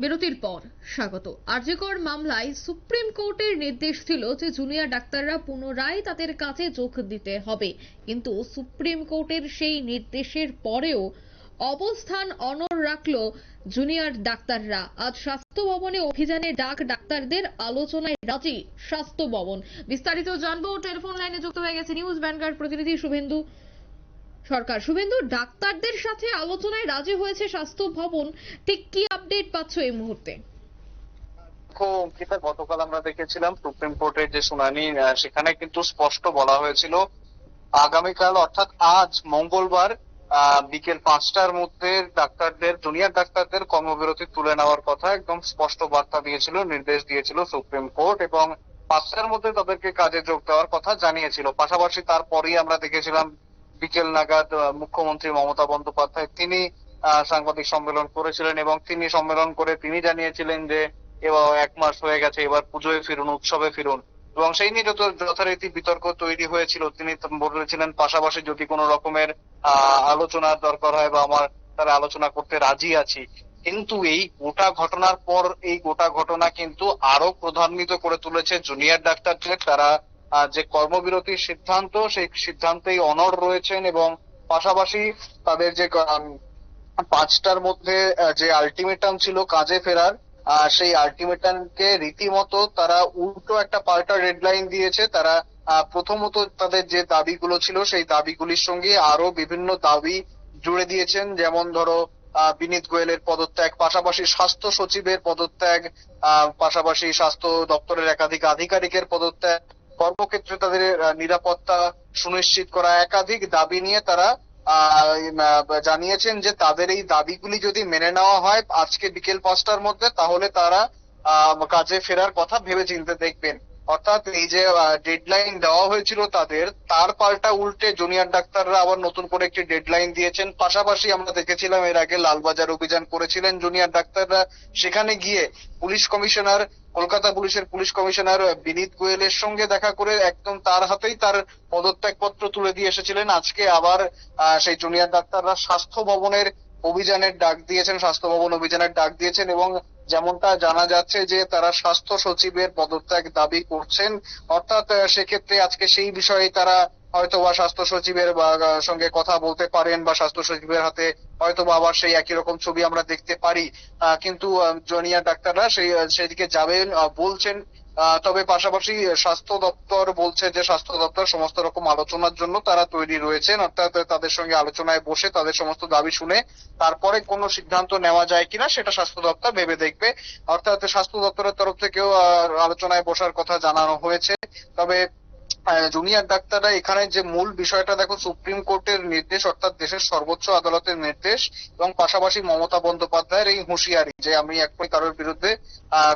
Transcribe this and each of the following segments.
বিরতির পর স্বাগত। আরজিকর মামলায় সুপ্রিম কোর্টের নির্দেশ ছিল যে জুনিয়র ডাক্তাররা পুনরায় তাদের কাছে যোগ দিতে হবে। কিন্তু সুপ্রিম কোর্টের সেই নির্দেশের পরেও অবস্থান অনর রাখল জুনিয়র ডাক্তাররা। আজ স্বাস্থ্য ভবনে অভিযানে ডাক ডাক্তারদের আলোচনায় রাজি স্বাস্থ্য ভবন। বিস্তারিত জানব। টেলিফোন লাইনে যুক্ত হয়ে গেছে নিউজ ভ্যানগার্ড প্রতিনিধি শুভেন্দু। সরকার। শুভেন্দু, ডাক্তারদের সাথে আলোচনায় রাজি হয়েছে স্বাস্থ্য ভবন। ঠিক কি আপডেট পাচ্ছ এই মুহূর্তে? অঙ্কিতা গতকাল আমরা দেখেছিলাম, সুপ্রিম কোর্টের যে শুনানি সেখানে কিন্তু স্পষ্ট বলা হয়েছিল, আগামীকাল অর্থাৎ আজ মঙ্গলবার বিকেল পাঁচটার মধ্যে ডাক্তারদের, জুনিয়র ডাক্তারদের কর্মবিরতি তুলে নেওয়ার কথা একদম স্পষ্ট বার্তা দিয়েছিল, নির্দেশ দিয়েছিল সুপ্রিম কোর্ট এবং পাঁচটার মধ্যে তাদেরকে কাজে যোগ দেওয়ার কথা জানিয়েছিল। পাশাপাশি তারপরেই আমরা দেখেছিলাম বিকেল নাগাদ মুখ্যমন্ত্রী মমতা বন্দ্যোপাধ্যায় তিনি সাংবাদিক সম্মেলন করেছিলেন এবং তিনি সম্মেলন করে তিনি জানিয়েছিলেন যে এবার এক মাস হয়ে গেছে, এবার পুজোয় ফিরুন, উৎসবে ফিরুন। এবং সেই নিয়ে যত যথারীতি বিতর্ক তৈরি হয়েছিল, তিনি বলেছিলেন, পাশাপাশি যদি কোনো রকমের আলোচনার দরকার হয় বা আমার তারা আলোচনা করতে রাজি আছি। কিন্তু এই গোটা ঘটনার পর, এই গোটা ঘটনা কিন্তু আরও প্রধান্বিত করে তুলেছে জুনিয়র ডাক্তারদের, তারা যে কর্মবিরতির সিদ্ধান্ত, সেই সিদ্ধান্তেই অনড় রয়েছেন এবং পাশাপাশি তাদের যে পাঁচটার মধ্যে যে আলটিমেটাম ছিল কাজে ফেরার সেই আলটিমেটামকে রীতিমতো তারা উল্টো একটা পাল্টা ডেডলাইন দিয়েছে। তারা প্রথমত তাদের যে দাবিগুলো ছিল, সেই দাবিগুলির সঙ্গে আরও বিভিন্ন দাবি জুড়ে দিয়েছেন। যেমন ধরো বিনীত গোয়েলের পদত্যাগ, পাশাপাশি স্বাস্থ্য সচিবের পদত্যাগ পাশাপাশি স্বাস্থ্য দপ্তরের একাধিক আধিকারিকের পদত্যাগ কর্মক্ষেত্রে তাদের নিরাপত্তা সুনিশ্চিত করা একাধিক দাবি নিয়ে তারা জানিয়েছেন যে তাদের এই দাবিগুলি যদি মেনে নেওয়া হয় আজকে বিকেল পাঁচটার মধ্যে, তাহলে তারা কাজে ফেরার কথা ভেবে চিনতে দেখবেন। অর্থাৎ এই যে ডেডলাইন দেওয়া হয়েছিল তাদের, তার পাল্টা উল্টে জুনিয়র ডাক্তাররা আবার নতুন করে একটি ডেডলাইন দিয়েছেন। পাশাপাশি আমরা দেখেছিলাম এর আগে লালবাজার অভিযান করেছিলেন জুনিয়র ডাক্তাররা। সেখানে গিয়ে পুলিশ কমিশনার, কলকাতা পুলিশের পুলিশ কমিশনার বিনীত গোয়েলের সঙ্গে দেখা করে একদম তার হাতেই তার পদত্যাগপত্র তুলে দিয়ে এসেছিলেন। আজকে আবার সেই জুনিয়র ডাক্তাররা স্বাস্থ্য ভবনের অভিযানের ডাক দিয়েছেন, স্বাস্থ্য ভবন অভিযানের ডাক দিয়েছেন এবং যেমনটা জানা যাচ্ছে যে তারা স্বাস্থ্য সচিবের পদত্যাগ দাবি করছেন। অর্থাৎ সেক্ষেত্রে আজকে সেই বিষয়ে তারা হয়তো বা স্বাস্থ্য সচিবের সঙ্গে কথা বলতে পারেন বা স্বাস্থ্য সচিবের হাতে হয়তো বা আবার সেই একই রকম ছবি আমরা দেখতে পারি। কিন্তু জুনিয়র ডাক্তাররা সেই সেদিকে যাবেন বলছেন তবে পাশাপাশি স্বাস্থ্য দপ্তর বলছে যে স্বাস্থ্য দপ্তর সমস্ত রকম আলোচনার জন্য তারা তৈরি রয়েছেন, অর্থাৎ তাদের সঙ্গে আলোচনায় বসে তাদের সমস্ত দাবি শুনে তারপরে কোনো সিদ্ধান্ত নেওয়া যায় কিনা সেটা স্বাস্থ্য দপ্তর ভেবে দেখবে। অর্থাৎ স্বাস্থ্য দপ্তরের তরফ থেকেও আলোচনায় বসার কথা জানানো হয়েছে। তবে জুনিয়র ডাক্তাররা এখানে যে মূল বিষয়টা দেখো সুপ্রিম কোর্টের নির্দেশ অর্থাৎ দেশের সর্বোচ্চ আদালতের নির্দেশ এবং পাশাপাশি মমতা বন্দ্যোপাধ্যায়ের এই হুঁশিয়ারি যে আমি এখনই কারোর বিরুদ্ধে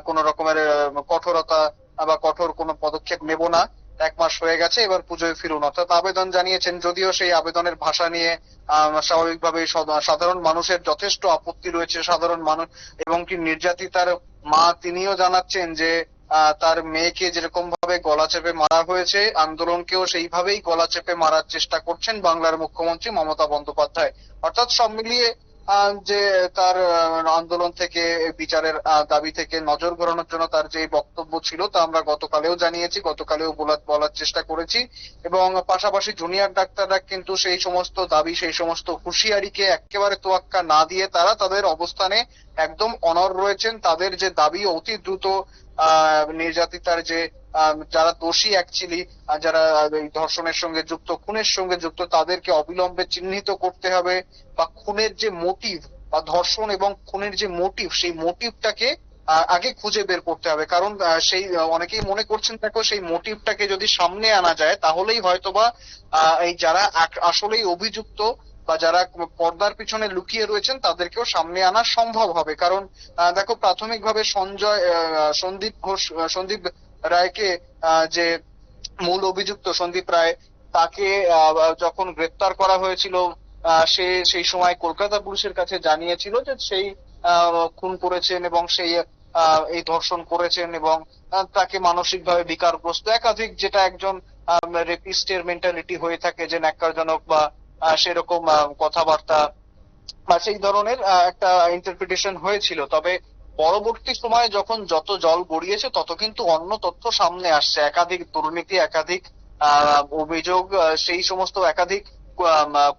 কোনো রকমের কঠোরতা বা কঠোর কোনো পদক্ষেপ নেব না। এক মাস হয়ে গেছে এবার পুজোয় ফিরুন। অর্থাৎ আবেদন জানিয়েছেন যদিও সেই আবেদনের ভাষা নিয়ে আহ, স্বাভাবিকভাবেই সাধারণ মানুষের যথেষ্ট আপত্তি রয়েছে। সাধারণ মানুষ এবং কি নির্যাতিতার মা তিনিও জানাচ্ছেন যে তার মেয়েকে যেরকম ভাবে গলা চেপে মারা হয়েছে, আন্দোলনকেও সেইভাবেই গলা চেপে মারার চেষ্টা করছেন বাংলার মুখ্যমন্ত্রী মমতা বন্দ্যোপাধ্যায়। অর্থাৎ সব মিলিয়ে যে তার আন্দোলন থেকে, বিচারের দাবি থেকে নজর ঘোরানোর জন্য তার যে বক্তব্য ছিল তা আমরা গতকালেও জানিয়েছি, গতকালেও বলার চেষ্টা করেছি এবং পাশাপাশি জুনিয়র ডাক্তাররা কিন্তু সেই সমস্ত দাবি, সেই সমস্ত হুঁশিয়ারিকে একেবারে তোয়াক্কা না দিয়ে তারা তাদের অবস্থানে একদম অনর রয়েছেন। তাদের যে দাবি, অতি দ্রুত নির্যাতিতার যে যারা দোষী অ্যাকচুয়ালি যারা ধর্ষণের সঙ্গে যুক্ত, খুনের সঙ্গে যুক্ত, তাদেরকে অবিলম্বে চিহ্নিত করতে হবে বা খুনের যে মোটিভ বা ধর্ষণ এবং খুনের যে মোটিভ সেই মোটিভটাকে আগে খুঁজে বের করতে হবে। কারণ সেই অনেকেই মনে করছেন, দেখো, সেই মোটিভটাকে যদি সামনে আনা যায়, তাহলেই হয়তোবা এই যারা আসলেই অভিযুক্ত বা যারা পর্দার পিছনে লুকিয়ে রয়েছেন, তাদেরকেও সামনে আনা সম্ভব হবে। কারণ দেখো, প্রাথমিকভাবে সঞ্জয় সন্দীপ ঘোষ সন্দীপ রায়কে যে মূল অভিযুক্ত সন্দীপ রায়, তাকে যখন গ্রেপ্তার করা হয়েছিল সে সেই সময় কলকাতা পুলিশের কাছে জানিয়েছিল যে সেই খুন করেছেন এবং সেই এই ধর্ষণ করেছেন এবং তাকে মানসিকভাবে বিকারগ্রস্ত। একাধিক যেটা একজন রেপিস্টের মেন্টালিটি হয়ে থাকে যে ন্যাক্কারজনক বা সেরকম কথাবার্তা বা সেই ধরনের একটা ইন্টারপ্রিটেশন হয়েছিল। তবে পরবর্তী সময়ে যখন যত জল গড়িয়েছে, তত কিন্তু অন্য তথ্য সামনে আসছে। একাধিক দুর্নীতি, একাধিক অভিযোগ সেই সমস্ত একাধিক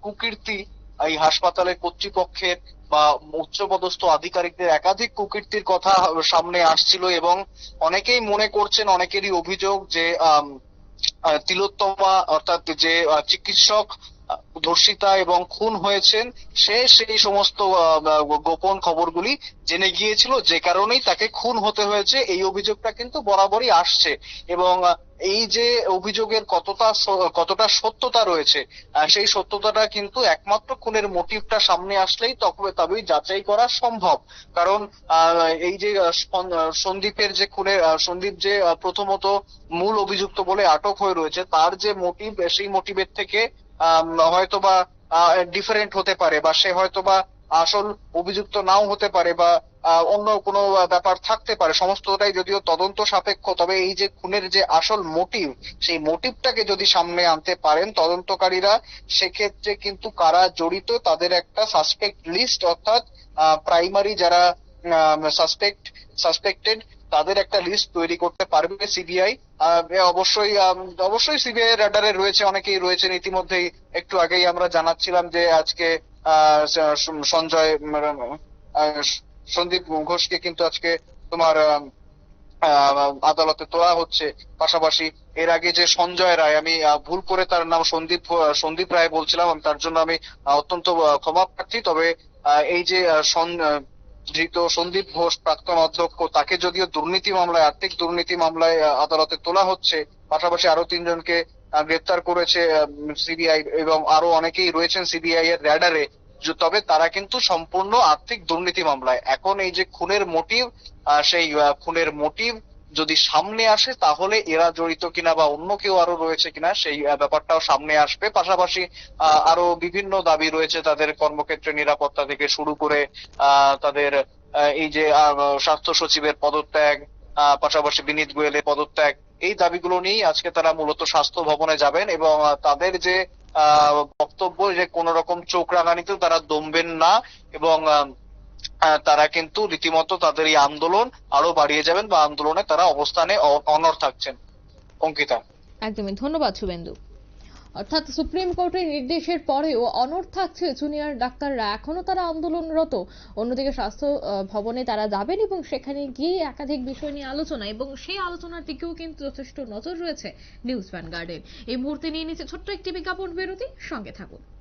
কুকীর্তি, এই হাসপাতালের কর্তৃপক্ষের বা উচ্চপদস্থ আধিকারিকদের একাধিক কুকীর্তির কথা সামনে আসছিল এবং অনেকেই মনে করছেন, অনেকেরই অভিযোগ যে তিলোত্তমা অর্থাৎ যে চিকিৎসক ধর্ষিতা এবং খুন হয়েছেন, সে সেই সমস্ত গোপন খবরগুলি জেনে গিয়েছিল, যে কারণেই তাকে খুন হতে হয়েছে, এই অভিযোগটা কিন্তু বরাবরই আসছে। এবং এই যে অভিযোগের কতটা কতটা সত্যতা রয়েছে সেই সত্যতাটা কিন্তু একমাত্র খুনের মোটিভটা সামনে আসলেই তবে, তবেই যাচাই করা সম্ভব। কারণ এই যে সন্দীপের যে খুনের সন্দীপ যে প্রথমত মূল অভিযুক্ত বলে আটক হয়ে রয়েছে, তার যে মোটিভ, সেই মোটিভের থেকে আম, হয়তোবা ডিফারেন্ট হতে পারে বা সে হয়তোবা আসল অভিযুক্ত নাও হতে পারে বা অন্য কোনো ব্যাপার থাকতে পারে। সমস্তটাই যদিও তদন্ত সাপেক্ষ তবে এই যে খুনের যে আসল মোটিভ সেই মোটিভটাকে যদি সামনে আনতে পারেন তদন্তকারীরা সেক্ষেত্রে কিন্তু কারা জড়িত তাদের একটা সাসপেক্ট লিস্ট অর্থাৎ প্রাইমারি যারা সাসপেক্ট সাসপেক্টেড তাদের একটা লিস্ট তৈরি করতে পারবে সিবিআই অবশ্যই অবশ্যই সিবিআই এর রাডারে রয়েছে, অনেকেই রয়েছেন ইতিমধ্যেই। একটু আগেই আমরা জানাচ্ছিলাম যে আজকে সঞ্জয় সন্দীপ ঘোষকে কিন্তু আজকে তোমার আদালতে তোলা হচ্ছে। পাশাপাশি এর আগে যে সঞ্জয় রায়, আমি ভুল করে তার নাম সন্দীপ সন্দীপ রায় বলছিলাম, তার জন্য আমি অত্যন্ত ক্ষমা প্রার্থী। তবে এই যে ধৃত সন্দীপ ঘোষ, প্রাক্তন অধ্যক্ষ। তাকে যদিও দুর্নীতি মামলায়, আর্থিক দুর্নীতি মামলায় আদালতে তোলা হচ্ছে, পাশাপাশি আরও তিনজনকে গ্রেপ্তার করেছে সিবিআই এবং আরও অনেকেই রয়েছেন সিবিআই এর র্যাডারে। তবে তারা কিন্তু সম্পূর্ণ আর্থিক দুর্নীতি মামলায়। এখন এই যে খুনের মোটিভ সেই খুনের মোটিভ যদি সামনে আসে, তাহলে এরা জড়িত কিনা বা অন্য কেউ আরও রয়েছে কিনা, সেই ব্যাপারটাও সামনে আসবে। পাশাপাশি আরও বিভিন্ন দাবি রয়েছে তাদের কর্মক্ষেত্রে নিরাপত্তা থেকে শুরু করে তাদের এই যে স্বাস্থ্য সচিবের পদত্যাগ পাশাপাশি বিনীত গোয়েলের পদত্যাগ, এই দাবিগুলো নিয়েই আজকে তারা মূলত স্বাস্থ্য ভবনে যাবেন এবং তাদের যে বক্তব্য যে কোন রকম চোখ রাঙানিতেও তারা দমবেন না এবং তারা কিন্তু রীতিমতো তাদের এই আন্দোলন আরও বাড়িয়ে যাবেন বা আন্দোলনে তারা অবস্থানে অ- অনড় থাকছেন। অঙ্কিতা। একদমই। ধন্যবাদ শুভেন্দু। অর্থাৎ সুপ্রিম কোর্টের নির্দেশের পরেও অনড় থাকছে জুনিয়র ডাক্তাররা। এখনও তারা আন্দোলনরত। অন্যদিকে স্বাস্থ্য ভবনে তারা যাবেন এবং সেখানে গিয়ে একাধিক বিষয় নিয়ে আলোচনা এবং সেই আলোচনার দিকেও কিন্তু যথেষ্ট নজর রয়েছে নিউজ ভ্যানগার্ডের। এই মুহূর্তে নিয়ে নিচ্ছে ছোট্ট একটি বিজ্ঞাপন বিরতি। সঙ্গে থাকুন।